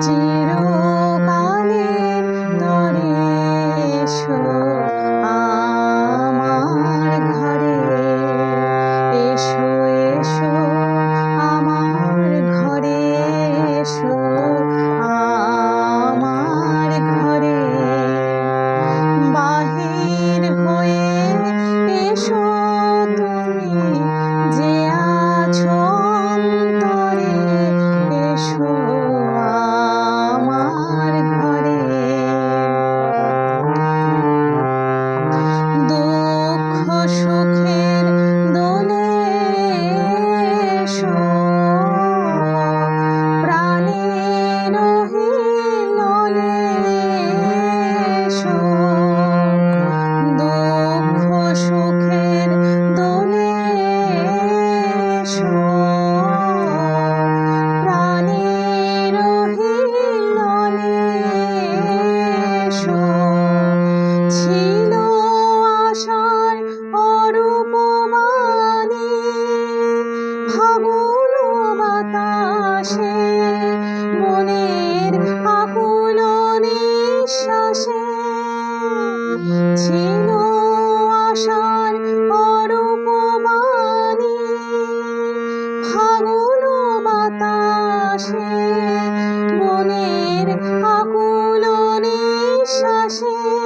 基。ফাগুন বাতাসে মনের আকুল নিঃশ্বাসে। ছিল আশার অরূপমানি ফাগুন বাতাসে মনের আকুল নিঃশ্বাসে।